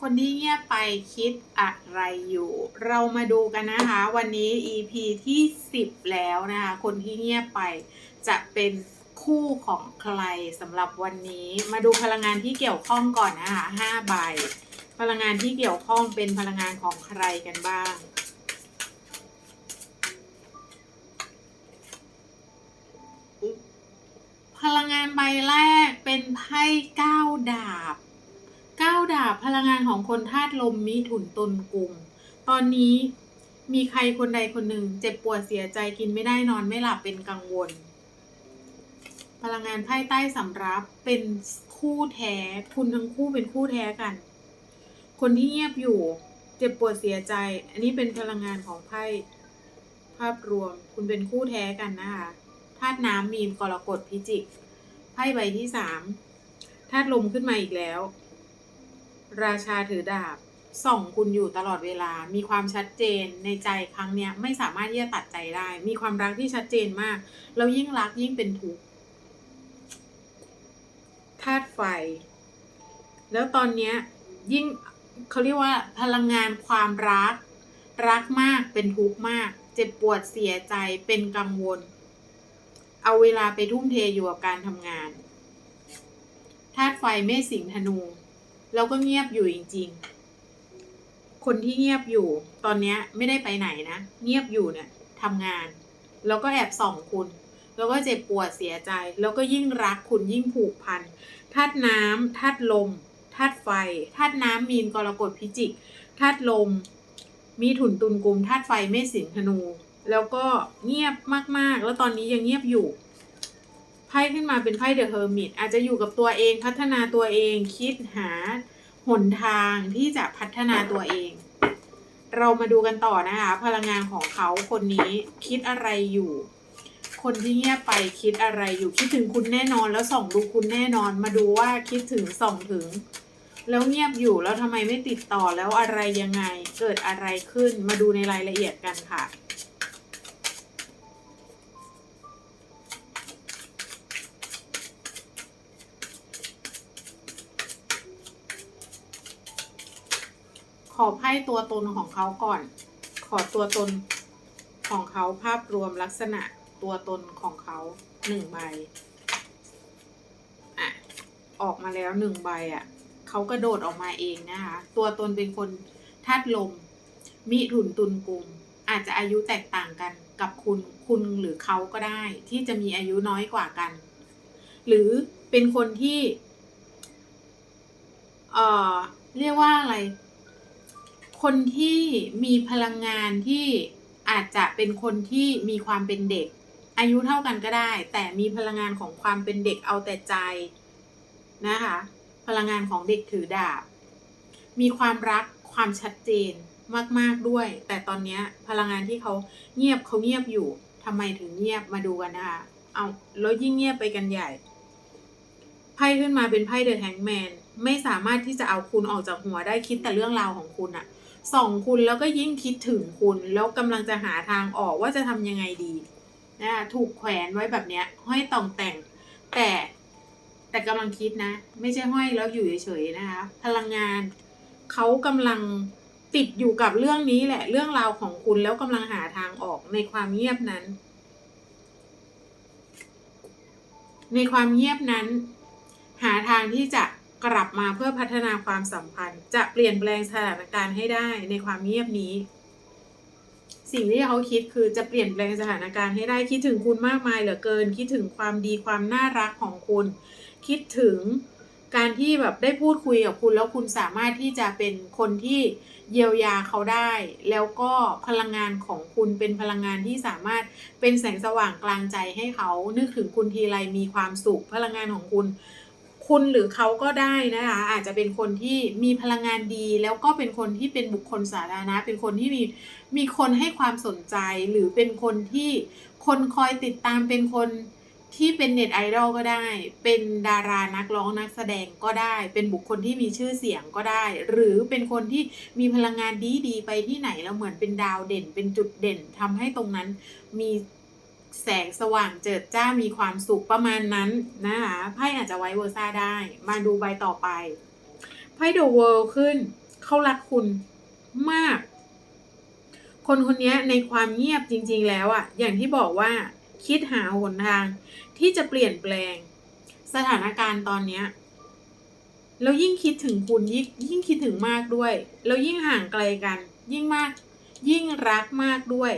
คนที่เงียบไปคิดอะไรอยู่ เรามาดูกันนะคะ วันนี้ EP ที่ 10 แล้วนะคะ คนที่เงียบไปจะเป็นคู่ของใครสำหรับวันนี้ มาดูพลังงานที่เกี่ยวข้องก่อนนะคะ5ใบ พลังงานที่เกี่ยวข้องเป็นพลังงานของใครกันบ้างพลังงานใบแรกเป็นไพ่เก้าดาบ ก้าดาบพลังงานของคนธาตุลมมิถุนตนกลุ่ม ตอนนี้มีใครคนใดคนหนึ่ง เจ็บปวดเสียใจกินไม่ได้นอนไม่หลับเป็นกังวล พลังงานไพ่ใต้สำรับเป็นคู่แท้คุณทั้งคู่เป็นคู่แท้กัน คนที่เงียบอยู่ เจ็บปวดเสียใจ อันนี้เป็นพลังงานของไพ่ภาพรวมคุณเป็นคู่แท้กันนะคะธาตุน้ำมีนกรกฎพิจิกไพ่ใบที่สามธาตุลมขึ้นมาอีกแล้ว ราชาถือดาบส่องคุณอยู่ตลอดเวลา มีความชัดเจนในใจครั้งเนี้ยไม่สามารถที่จะตัดใจได้ มีความรักที่ชัดเจนมาก แล้วยิ่งรักยิ่งเป็นทุกข์ธาตุไฟ แล้วตอนเนี้ยยิ่งเขาเรียกว่าพลังงานความรัก รักมากเป็นทุกข์มาก เจ็บปวดเสียใจเป็นกังวล เอาเวลาไปทุ่มเทอยู่กับการทำงานธาตุไฟเมษสิงธนู แล้วก็เงียบอยู่จริง ๆ คนที่เงียบอยู่ ตอนนี้ไม่ได้ไปไหนนะ เงียบอยู่เนี่ยทำงาน แล้วก็แอบส่องคุณ แล้วก็เจ็บปวดเสียใจ แล้วก็ยิ่งรักคุณยิ่งผูกพันธาตุน้ำธาตุลมธาตุไฟธาตุน้ำมีนกรกฎพิจิกธาตุลม มีถุนตุนกุมธาตุไฟเมษสิงธนู แล้วก็เงียบมากๆ แล้วตอนนี้ยังเงียบอยู่ ไพ่ขึ้นมาเป็นไพ่เดอะเฮอร์มิตอาจจะอยู่กับตัวเองพัฒนาตัวเองคิดหาหนทางที่จะพัฒนาตัวเอง เรามาดูกันต่อนะคะ พลังงานของเขาคนนี้คิดอะไรอยู่ คนที่เงียบไปคิดอะไรอยู่คิดถึงคุณแน่นอนแล้วส่องดูคุณแน่นอนมาดูว่าคิดถึงส่องถึง แล้วเงียบอยู่แล้วทำไมไม่ติดต่อแล้วอะไรยังไง เกิดอะไรขึ้นมาดูในรายละเอียดกันค่ะ อไพ่ตัวตนของเขาก่อน ขอตัวตนของเขาภาพรวมลักษณะตัวตนของเขาหนึ่งใบอะออกมาแล้วหนึ่งใบอะเขากระโดดออกมาเองนะคะ ตัวตนเป็นคนธาตุลม มิถุนตุนกุม อาจจะอายุแตกต่างกันกับคุณคุณหรือเขาก็ได้ ที่จะมีอายุน้อยกว่ากัน หรือเป็นคนที่ เอ่อ เรียกว่าอะไร คนที่มีพลังงานที่อาจจะเป็นคนที่มีความเป็นเด็ก อายุเท่ากันก็ได้ แต่มีพลังงานของความเป็นเด็กเอาแต่ใจนะคะ พลังงานของเด็กถือดาบ มีความรักความชัดเจนมาก ๆด้วย แต่ตอนนี้พลังงานที่เขาเงียบเขาเงียบอยู่ทำไมถึงเงียบมาดูกันนะคะเอาแล้วยิ่งเงียบไปกันใหญ่ไพ่ขึ้นมาเป็นไพ่เดอะแฮงแมนไม่สามารถที่จะเอาคุณออกจากหัวได้คิดแต่เรื่องราวของคุณอะ ส่องคุณแล้วก็ยิ่งคิดถึงคุณ แล้วกำลังจะหาทางออกว่าจะทำยังไงดีนะถูกแขวนไว้แบบเนี้ยห้อยต่องแต่ง แต่แต่กำลังคิดนะ ไม่ใช่ห้อยแล้วอยู่เฉยๆนะคะ พลังงานเขากำลังติดอยู่กับเรื่องนี้แหละ เรื่องราวของคุณแล้วกำลังหาทางออกในความเงียบนั้น ในความเงียบนั้น หาทางที่จะ กลับมาเพื่อพัฒนาความสัมพันธ์ จะเปลี่ยนแปลงสถานการณ์ให้ได้ในความเงียบนี้ สิ่งที่เขาคิดคือจะเปลี่ยนแปลงสถานการณ์ให้ได้คิดถึงคุณมากมายเหลือเกิน คิดถึงความดีความน่ารักของคุณ คิดถึงการที่แบบได้พูดคุยกับคุณแล้วคุณสามารถที่จะเป็นคนที่เยียวยาเขาได้ แล้วก็พลังงานของคุณเป็นพลังงานที่สามารถเป็นแสงสว่างกลางใจให้เขานึกถึงคุณทีไรมีความสุขพลังงานของคุณ คุณหรือเขาก็ได้นะคะอาจจะเป็นคนที่มีพลังงานดี แล้วก็เป็นคนที่เป็นบุคคลสาธารณะ เป็นคนที่มีมีคนให้ความสนใจ หรือเป็นคนที่คนคอยติดตามเป็นคนที่เป็นเน็ตไอดอลก็ได้ เป็นดารานักร้องนักแสดงก็ได้ เป็นบุคคลที่มีชื่อเสียงก็ได้ หรือเป็นคนที่มีพลังงานดีๆไปที่ไหนแล้วเหมือนเป็นดาวเด่น เป็นจุดเด่นทำให้ตรงนั้นมี แสงสว่างเจิดจ้ามีความสุขประมาณนั้นนะคะไพ่อาจจะไว้เวอร์ซ่าได้ มาดูใบต่อไปไพ่เดอะเวิลด์ขึ้น เขารักคุณมาก คนคนนี้ในความเงียบจริง ๆ แล้วอะอย่างที่บอกว่าคิดหาหนทางที่จะเปลี่ยนแปลง สถานการณ์ตอนเนี้ยแล้วยิ่งคิดถึงคุณยิ่งยิ่งคิดถึงมากด้วย แล้วยิ่งห่างไกลกัน ยิ่งมาก ยิ่งรักมากด้วย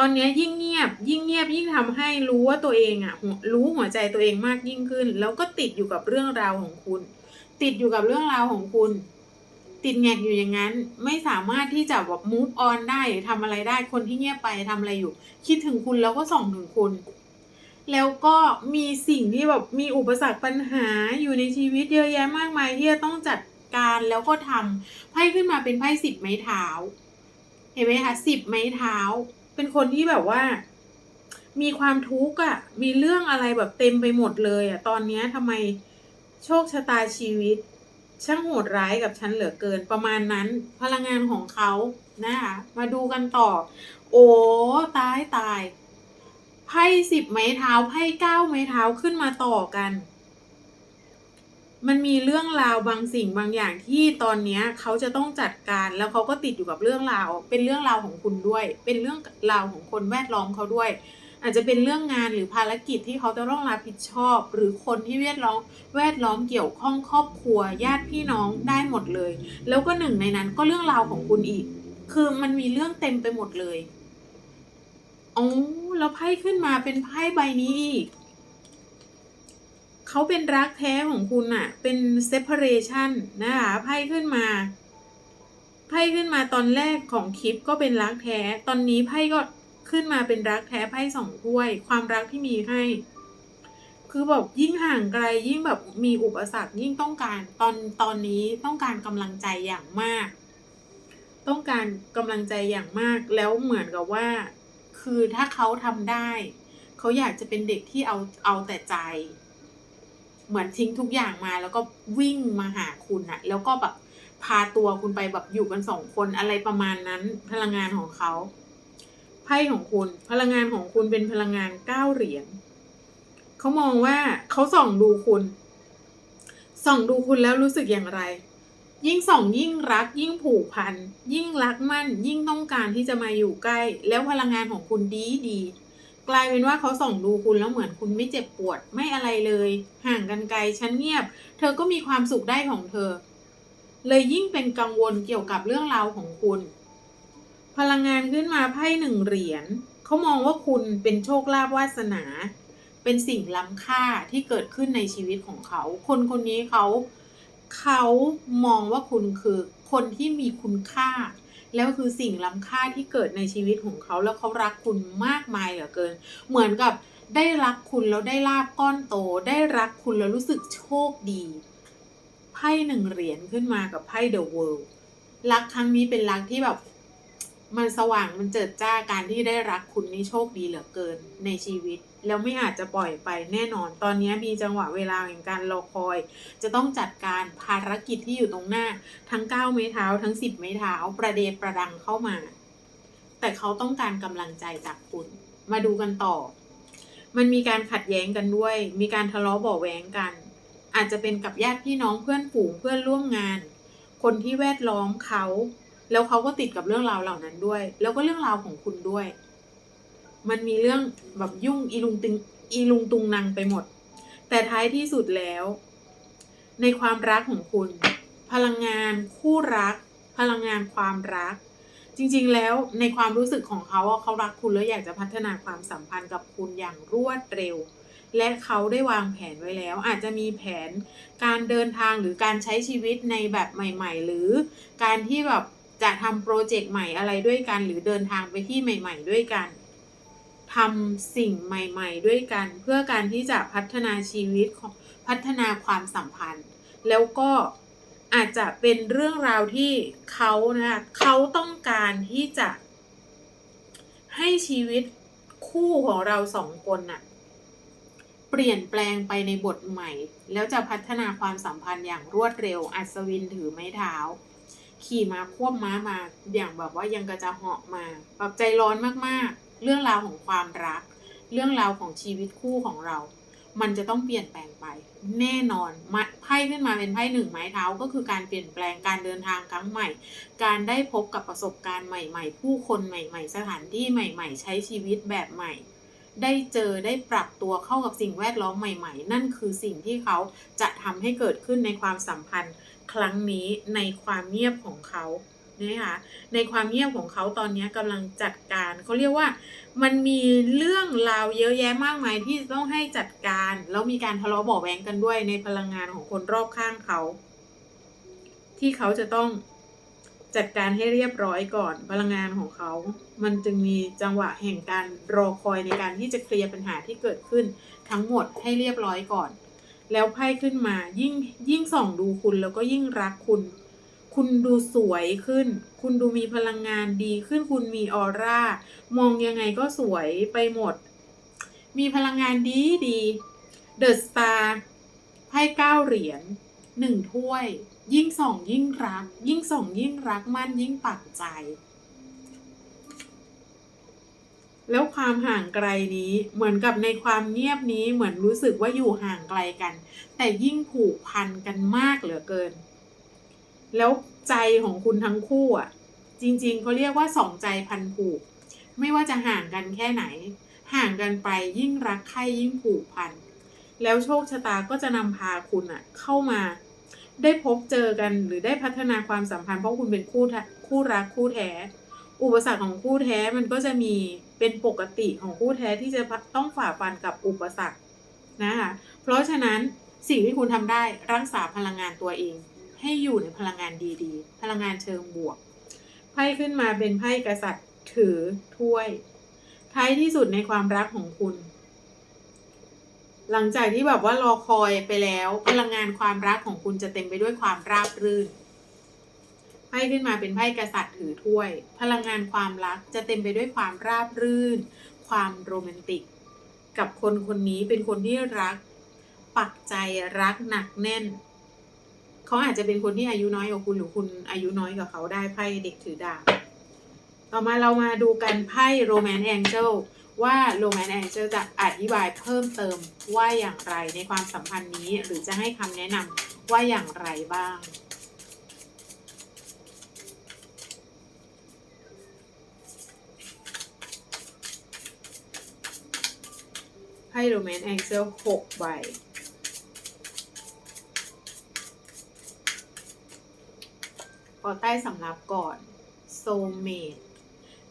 ตอนนี้ยิ่งเงียบ ยิ่งเงียบยิ่งทำให้รู้ว่าตัวเองอะรู้หัวใจตัวเองมากยิ่งขึ้น แล้วก็ติดอยู่กับเรื่องราวของคุณ ติดอยู่กับเรื่องราวของคุณ ติดแงกอยู่อย่างนั้น ไม่สามารถที่จะแบบ move on ได้หรือทำอะไรได้คนที่เงียบไปทำอะไรอยู่ คิดถึงคุณแล้วก็ส่องถึงคุณ แล้วก็มีสิ่งที่แบบมีอุปสรรคปัญหาอยู่ในชีวิตเยอะแยะมากมายที่จะต้องจัดการแล้วก็ทำไพ่ขึ้นมาเป็นไพ่สิบไม้เท้า เห็นไหมคะสิบไม้เท้า เป็นคนที่แบบว่า มีความทุกข์อะมีเรื่องอะไรแบบเต็มไปหมดเลยอะตอนเนี้ยทำไมโชคชะตาชีวิต ช่างโหดร้ายกับฉันเหลือเกินประมาณนั้น พลังงานของเขานะคะมาดูกันต่อ โอ้ตายตายไพ่สิบไม้เท้าไพ่เก้าไม้เท้าขึ้นมาต่อกัน มันมีเรื่องราวบางสิ่งบางอย่างที่ตอนเนี้ยเขาจะต้องจัดการแล้วเขาก็ติดอยู่กับเรื่องราว เป็นเรื่องราวของคุณด้วย เป็นเรื่องราวของคนแวดล้อมเขาด้วย อาจจะเป็นเรื่องงานหรือภารกิจที่เขาจะต้องรับผิดชอบ หรือคนที่แวดล้อมแวดล้อมเกี่ยวข้องครอบครัวญาติพี่น้องได้หมดเลย แล้วก็หนึ่งในนั้นก็เรื่องราวของคุณอีก คือมันมีเรื่องเต็มไปหมดเลยอ๋อแล้วไพ่ขึ้นมาเป็นไพ่ใบนี้อีก เขาเป็นรักแท้ของคุณอะเป็น separation นะคะไพ่ขึ้นมาไพ่ขึ้นมาตอนแรกของคลิปก็เป็นรักแท้ ตอนนี้ไพ่ก็ขึ้นมาเป็นรักแท้ไพ่สองถ้วย ความรักที่มีให้ คือแบบยิ่งห่างไกลยิ่งแบบมีอุปสรรคยิ่งต้องการตอนตอนนี้ต้องการกำลังใจอย่างมาก ต้องการกำลังใจอย่างมากแล้วเหมือนกับว่า คือถ้าเขาทำได้ เขาอยากจะเป็นเด็กที่เอาเอาแต่ใจ เหมือนทิ้งทุกอย่างมา แล้วก็วิ่งมาหาคุณอะแล้วก็แบบพาตัวคุณไปแบบอยู่กันสองคนอะไรประมาณนั้น พลังงานของเขาไพ่ของคุณ พลังงานของคุณเป็นพลังงานเก้าเหรียญเขามองว่าเขาส่องดูคุณ ส่องดูคุณแล้วรู้สึกอย่างไร ยิ่งส่องยิ่งรัก ยิ่งผูกพัน ยิ่งรักมั่น ยิ่งต้องการที่จะมาอยู่ใกล้ แล้วพลังงานของคุณดีดี กลายเป็นว่าเขาส่องดูคุณแล้วเหมือนคุณไม่เจ็บปวดไม่อะไรเลย ห่างกันไกลฉันเงียบ เธอก็มีความสุขได้ของเธอ เลยยิ่งเป็นกังวลเกี่ยวกับเรื่องราวของคุณ พลังงานขึ้นมาไพ่หนึ่งเหรียญเขามองว่าคุณเป็นโชคลาภวาสนา เป็นสิ่งล้ำค่าที่เกิดขึ้นในชีวิตของเขา คนคนนี้เขาเขามองว่าคุณคือคนที่มีคุณค่า แล้วคือสิ่งล้ำค่าที่เกิดในชีวิตของเขาแล้วเขารักคุณมากมายเหลือเกิน เหมือนกับได้รักคุณแล้วได้ลาบก้อนโต ได้รักคุณแล้วรู้สึกโชคดีไพ่หนึ่งเหรียญขึ้นมากับไพ่เดอะเวิลด์รักครั้งนี้เป็นรักที่แบบ มันสว่างมันเจิดจ้าการที่ได้รักคุณนี่โชคดีเหลือเกินในชีวิต แล้วไม่อาจจะปล่อยไปแน่นอน ตอนนี้มีจังหวะเวลาแห่งการรอคอย จะต้องจัดการภารกิจที่อยู่ตรงหน้า ทั้ง 9 ไม้เท้า ทั้ง 10 ไม้เท้า ประเดประดังเข้ามา แต่เขาต้องการกำลังใจจากคุณ มาดูกันต่อ มันมีการขัดแย้งกันด้วย มีการทะเลาะเบาะแว้งกัน อาจจะเป็นกับญาติพี่น้องเพื่อนฝูงเพื่อนร่วมงาน คนที่แวดล้อมเขา แล้วเขาก็ติดกับเรื่องราวเหล่านั้นด้วย แล้วก็เรื่องราวของคุณด้วย มันมีเรื่องแบบยุ่งอีลุงตึงอีลุงตุงนางไปหมด แต่ท้ายที่สุดแล้ว ในความรักของคุณ พลังงานคู่รัก พลังงานความรัก จริงๆแล้วในความรู้สึกของเขาเขารักคุณแล้วอยากจะพัฒนาความสัมพันธ์กับคุณอย่างรวดเร็ว และเขาได้วางแผนไว้แล้ว อาจจะมีแผนการเดินทางหรือการใช้ชีวิตในแบบใหม่ ๆ หรือการที่แบบจะทำโปรเจกต์ใหม่อะไรด้วยกัน หรือเดินทางไปที่ใหม่ ๆ ด้วยกัน ทำสิ่งใหม่ๆ ด้วยกัน เพื่อการที่จะพัฒนาชีวิตของพัฒนาความสัมพันธ์ แล้วก็อาจจะเป็นเรื่องราวที่เขานะคะเขาต้องการที่จะให้ชีวิตคู่ของเราสองคนน่ะเปลี่ยนแปลงไปในบทใหม่ แล้วจะพัฒนาความสัมพันธ์อย่างรวดเร็ว อัศวินถือไม้เท้า ขี่มาควบม้ามาอย่างแบบว่ายังกระจะเหาะมาแบบใจร้อนมากๆ เรื่องราวของความรัก เรื่องราวของชีวิตคู่ของเรา มันจะต้องเปลี่ยนแปลงไป แน่นอนมาไพ่ขึ้นมาเป็นไพ่หนึ่งไม้เท้าก็คือการเปลี่ยนแปลงการเดินทางครั้งใหม่ การได้พบกับประสบการณ์ใหม่ ๆ ผู้คนใหม่ ๆ สถานที่ใหม่ ๆ ใช้ชีวิตแบบใหม่ ได้เจอได้ปรับตัวเข้ากับสิ่งแวดล้อมใหม่ ๆ นั่นคือสิ่งที่เขาจะทำให้เกิดขึ้นในความสัมพันธ์ ครั้งนี้ในความเงียบของเขา นะคะในความเงียบของเขาตอนนี้กำลังจัดการเขาเรียกว่ามันมีเรื่องราวเยอะแยะมากมายที่ต้องให้จัดการแล้วมีการทะเลาะเบาะแว้งกันด้วยในพลังงานของคนรอบข้างเขา ที่เขาจะต้องจัดการให้เรียบร้อยก่อนพลังงานของเขา มันจึงมีจังหวะแห่งการรอคอยในการที่จะเคลียร์ปัญหาที่เกิดขึ้นทั้งหมดให้เรียบร้อยก่อน แล้วไพ่ขึ้นมายิ่งยิ่งส่องดูคุณแล้วก็ยิ่งรักคุณ คุณดูสวยขึ้น คุณดูมีพลังงานดีขึ้น คุณมีออร่า มองยังไงก็สวยไปหมด มีพลังงานดีดีเดอะสตาร์ไพ่เก้าเหรียญหนึ่งถ้วย ยิ่งส่องยิ่งรัก ยิ่งส่องยิ่งรักมั่นยิ่งปักใจ แล้วความห่างไกลนี้เหมือนกับในความเงียบนี้เหมือนรู้สึกว่าอยู่ห่างไกลกัน แต่ยิ่งผูกพันกันมากเหลือเกิน แล้วใจของคุณทั้งคู่อะ จริงๆเขาเรียกว่าสองใจพันผูก ไม่ว่าจะห่างกันแค่ไหน ห่างกันไปยิ่งรักใคร่ยิ่งผูกพัน แล้วโชคชะตาก็จะนำพาคุณอะ เข้ามา ได้พบเจอกันหรือได้พัฒนาความสัมพันธ์เพราะคุณเป็นคู่ทะคู่รักคู่แท้ อุปสรรคของคู่แท้มันก็จะมีเป็นปกติของคู่แท้ที่จะต้องฝ่าฟันกับอุปสรรคนะคะเพราะฉะนั้นสิ่งที่คุณทำได้รักษาพลังงานตัวเอง ให้อยู่ในพลังงานดีๆ พลังงานเชิงบวก ไพ่ขึ้นมาเป็นไพ่กษัตริย์ถือถ้วย ท้ายที่สุดในความรักของคุณ หลังจากที่แบบว่ารอคอยไปแล้ว พลังงานความรักของคุณจะเต็มไปด้วยความราบรื่น ไพ่ขึ้นมาเป็นไพ่กษัตริย์ถือถ้วย พลังงานความรักจะเต็มไปด้วยความราบรื่น ความโรแมนติก กับคนคนนี้เป็นคนที่รัก ปักใจรักหนักแน่น เขาอาจจะเป็นคนที่อายุน้อยกว่าคุณหรือคุณอายุน้อยกว่าเขาได้ไพ่เด็กถือดาบต่อมาเรามาดูกันไพ่โรแมนต์แองเจิลว่าโรแมนต์แองเจิลจะอธิบายเพิ่มเติมว่าอย่างไรในความสัมพันธ์นี้หรือจะให้คำแนะนำว่าอย่างไรบ้างไพ่โรแมนต์แองเจิลหกใบ อใต้สำรับก่อนโซเมด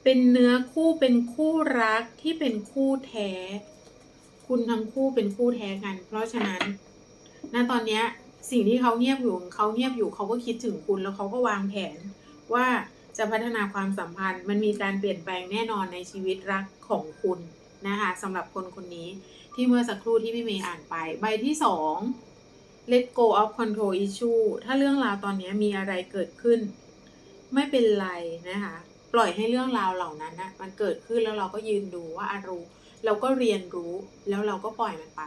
เป็นเนื้อคู่เป็นคู่รักที่เป็นคู่แท้ คุณทั้งคู่เป็นคู่แท้กัน เพราะฉะนั้นณตอนเนี้ยสิ่งที่เขาเงียบอยู่เขาเงียบอยู่เขาก็คิดถึงคุณแล้วเขาก็วางแผนว่าจะพัฒนาความสัมพันธ์ มันมีการเปลี่ยนแปลงแน่นอนในชีวิตรักของคุณนะคะสำหรับคนคนนี้ที่เมื่อสักครู่ที่พี่เมย์อ่านไป ใบที่สอง let go of control issue ถ้าเรื่องราวตอนนี้มีอะไรเกิดขึ้น ไม่เป็นไรนะคะ ปล่อยให้เรื่องราวเหล่านั้นนะมันเกิดขึ้นแล้วเราก็ยืนดูว่าอารู้ เราก็เรียนรู้แล้วเราก็ปล่อยมันไป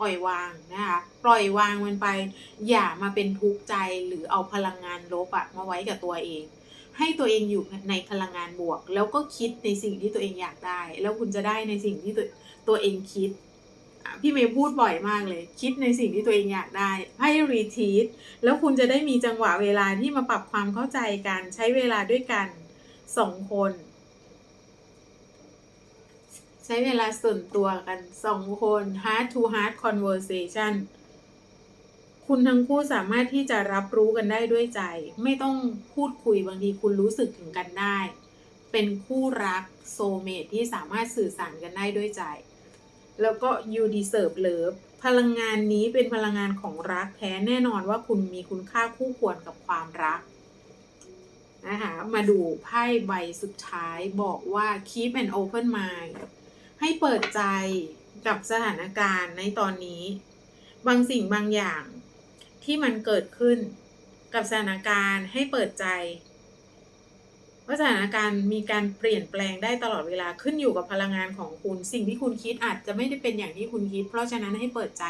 ปล่อยวางนะคะปล่อยวางมันไป อย่ามาเป็นทุกข์ใจหรือเอาพลังงานลบอะมาไว้กับตัวเอง ให้ตัวเองอยู่ในพลังงานบวก แล้วก็คิดในสิ่งที่ตัวเองอยากได้ แล้วคุณจะได้ในสิ่งที่ตัวตวเองคิด พี่เมย์พูดบ่อยมากเลย คิดในสิ่งที่ตัวเองอยากได้ ให้รีทีทแล้วคุณจะได้มีจังหวะเวลาที่มาปรับความเข้าใจกัน ใช้เวลาด้วยกันสองคน ใช้เวลาส่วนตัวกันสองคน heart to heart conversation คุณทั้งคู่สามารถที่จะรับรู้กันได้ด้วยใจ ไม่ต้องพูดคุยบางทีคุณรู้สึกถึงกันได้ เป็นคู่รักโซเมตที่สามารถสื่อสารกันได้ด้วยใจ แล้วก็ you deserve love พลังงานนี้เป็นพลังงานของรักแท้แน่นอนว่าคุณมีคุณค่าคู่ควรกับความรักนะคะมาดูไพ่ใบสุดท้ายบอกว่า keep an open mind ให้เปิดใจกับสถานการณ์ในตอนนี้ บางสิ่งบางอย่างที่มันเกิดขึ้นกับสถานการณ์ให้เปิดใจ ว่าสถานการณ์มีการเปลี่ยนแปลงได้ตลอดเวลาขึ้นอยู่กับพลังงานของคุณ สิ่งที่คุณคิดอาจจะไม่ได้เป็นอย่างที่คุณคิด เพราะฉะนั้นให้เปิดใจ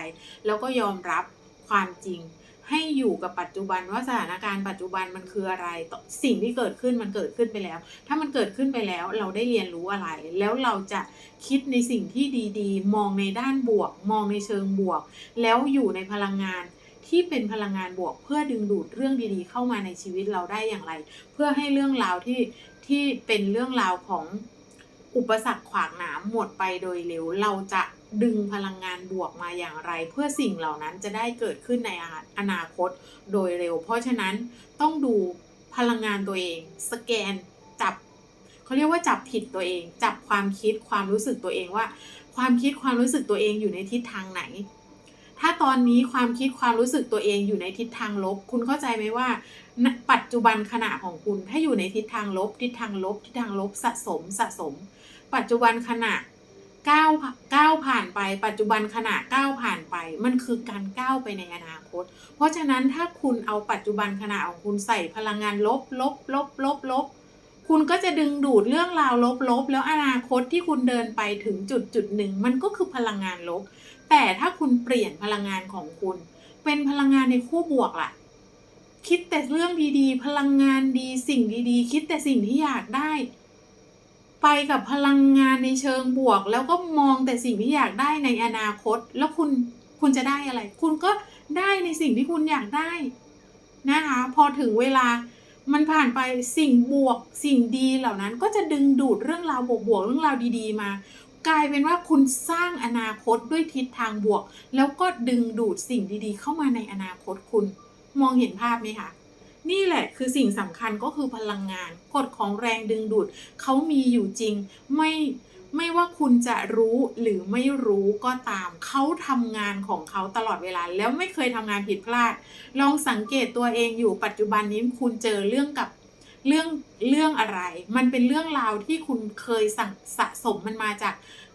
แล้วก็ยอมรับความจริง ให้อยู่กับปัจจุบันว่าสถานการณ์ปัจจุบันมันคืออะไร สิ่งที่เกิดขึ้นมันเกิดขึ้นไปแล้ว ถ้ามันเกิดขึ้นไปแล้วเราได้เรียนรู้อะไร แล้วเราจะคิดในสิ่งที่ดีๆ มองในด้านบวก มองในเชิงบวก แล้วอยู่ในพลังงาน ที่เป็นพลังงานบวก เพื่อดึงดูดเรื่องดีๆ เข้ามาในชีวิตเราได้อย่างไร เพื่อให้เรื่องราวที่ที่เป็นเรื่องราวของอุปสรรคขวางหนามหมดไปโดยเร็ว เราจะดึงพลังงานบวกมาอย่างไร เพื่อสิ่งเหล่านั้นจะได้เกิดขึ้นในอนาคตโดยเร็ว เพราะฉะนั้นต้องดูพลังงานตัวเอง สแกนจับเขาเรียกว่าจับผิดตัวเอง จับความคิดความรู้สึกตัวเองว่า ความคิดความรู้สึกตัวเองอยู่ในทิศทางไหน ถ้าตอนนี้ความคิดความรู้สึกตัวเองอยู่ในทิศทางลบ คุณเข้าใจไหมว่า ปัจจุบันขณะของคุณ ถ้าอยู่ในทิศทางลบ ทิศทางลบ ทิศทางลบสะสมสะสม ปัจจุบันขณะก้าวก้าวผ่านไป ปัจจุบันขณะก้าวผ่านไป มันคือการก้าวไปในอนาคต เพราะฉะนั้นถ้าคุณเอาปัจจุบันขณะของคุณใส่พลังงานลบลบลบลบลบคุณก็จะดึงดูดเรื่องราวลบลบแล้วอนาคตที่คุณเดินไปถึงจุดจุดหนึ่ง มันก็คือพลังงานลบ แต่ถ้าคุณเปลี่ยนพลังงานของคุณ เป็นพลังงานในคู่บวกล่ะ คิดแต่เรื่องดีๆ พลังงานดีสิ่งดีๆ คิดแต่สิ่งที่อยากได้ ไปกับพลังงานในเชิงบวก แล้วก็มองแต่สิ่งที่อยากได้ในอนาคต แล้วคุณคุณจะได้อะไร คุณก็ได้ในสิ่งที่คุณอยากได้นะคะ พอถึงเวลามันผ่านไปสิ่งบวกสิ่งดีเหล่านั้นก็จะดึงดูดเรื่องราวบวกๆเรื่องราวดีๆมา กลายเป็นว่าคุณสร้างอนาคตด้วยทิศทางบวก แล้วก็ดึงดูดสิ่งดีๆ เข้ามาในอนาคตคุณมองเห็นภาพไหมคะนี่แหละคือสิ่งสำคัญก็คือพลังงานกฎของแรงดึงดูดเขามีอยู่จริง ไม่ไม่ว่าคุณจะรู้หรือไม่รู้ก็ตาม เขาทำงานของเขาตลอดเวลา แล้วไม่เคยทำงานผิดพลาด ลองสังเกตตัวเองอยู่ปัจจุบันนี้คุณเจอเรื่องกับ เรื่องเรื่องอะไร มันเป็นเรื่องราวที่คุณเคยสั่งสะสมมันมาจาก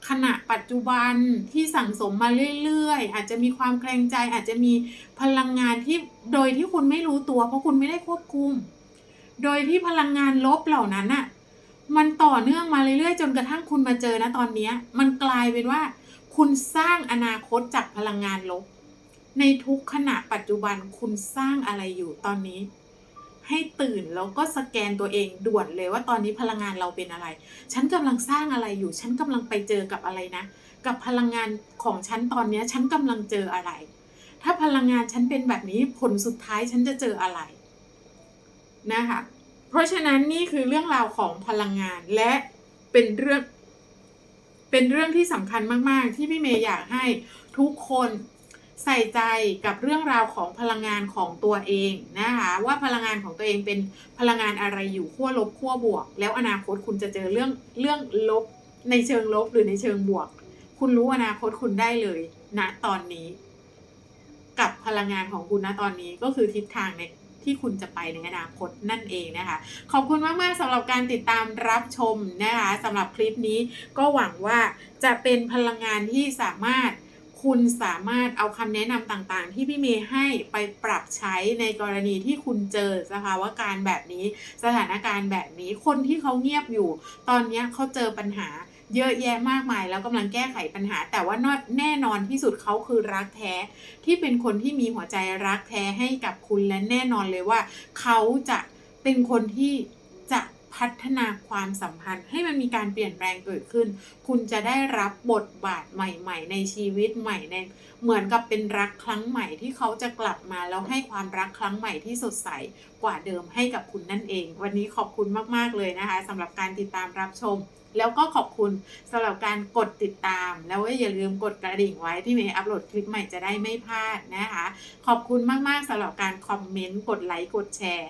ขณะปัจจุบันที่สั่งสมมาเรื่อยๆ อาจจะมีความแคลงใจ อาจจะมีพลังงานที่โดยที่คุณไม่รู้ตัว เพราะคุณไม่ได้ควบคุม โดยที่พลังงานลบเหล่านั้นอะมันต่อเนื่องมาเรื่อยๆ จนกระทั่งคุณมาเจอนะตอนนี้ มันกลายเป็นว่า คุณสร้างอนาคตจากพลังงานลบ ในทุกขณะปัจจุบันคุณสร้างอะไรอยู่ตอนนี้ ให้ตื่นแล้วก็สแกนตัวเองด่วนเลยว่าตอนนี้พลังงานเราเป็นอะไร ฉันกำลังสร้างอะไรอยู่ ฉันกำลังไปเจอกับอะไรนะ กับพลังงานของฉันตอนนี้ฉันกำลังเจออะไร ถ้าพลังงานฉันเป็นแบบนี้ผลสุดท้ายฉันจะเจออะไรนะคะเพราะฉะนั้นนี่คือเรื่องราวของพลังงานและเป็นเรื่อง เป็นเรื่องที่สำคัญมาก ๆ ที่พี่เมย์อยากให้ทุกคน ใส่ใจกับเรื่องราวของพลังงานของตัวเองนะคะว่าพลังงานของตัวเองเป็นพลังงานอะไรอยู่ขั้วลบขั้วบวก แล้วอนาคตคุณจะเจอเรื่องเรื่องลบในเชิงลบหรือในเชิงบวก คุณรู้อนาคตคุณได้เลยณนะตอนนี้ กับพลังงานของคุณณตอนนี้ก็คือทิศทางในที่คุณจะไปในอนาคตนั่นเองนะคะ ขอบคุณมาก ๆสำหรับการติดตามรับชมนะคะสำหรับคลิปนี้ก็หวังว่าจะเป็นพลังงานที่สามารถ คุณสามารถเอาคำแนะนำต่างๆ ที่พี่เมย์ให้ไปปรับใช้ในกรณีที่คุณเจอสภาวะการแบบนี้ สถานการณ์แบบนี้คนที่เขาเงียบอยู่ ตอนนี้เขาเจอปัญหาเยอะแยะมากมายแล้วกำลังแก้ไขปัญหา แต่ว่าแน่นอนที่สุดเขาคือรักแท้ ที่เป็นคนที่มีหัวใจรักแท้ให้กับคุณและแน่นอนเลยว่า เขาจะเป็นคนที่ พัฒนาความสัมพันธ์ให้มันมีการเปลี่ยนแปลงเกิดขึ้น คุณจะได้รับบทบาทใหม่ ๆ ในชีวิตใหม่ในเหมือนกับเป็นรักครั้งใหม่ที่เขาจะกลับมาแล้วให้ความรักครั้งใหม่ที่สดใสกว่าเดิมให้กับคุณนั่นเอง วันนี้ขอบคุณมากๆเลยนะคะสำหรับการติดตามรับชม แล้วก็ขอบคุณสำหรับการกดติดตาม แล้วก็อย่าลืมกดกระดิ่งไว้ที่เมย์อัปโหลดคลิปใหม่จะได้ไม่พลาดนะคะ ขอบคุณมากๆสำหรับการคอมเมนต์กดไลค์กดแชร์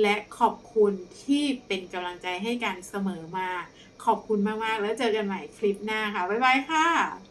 และขอบคุณที่เป็นกำลังใจให้กันเสมอมา ขอบคุณมาก ๆ แล้วเจอกันใหม่คลิปหน้าค่ะ บ๊ายบายค่ะ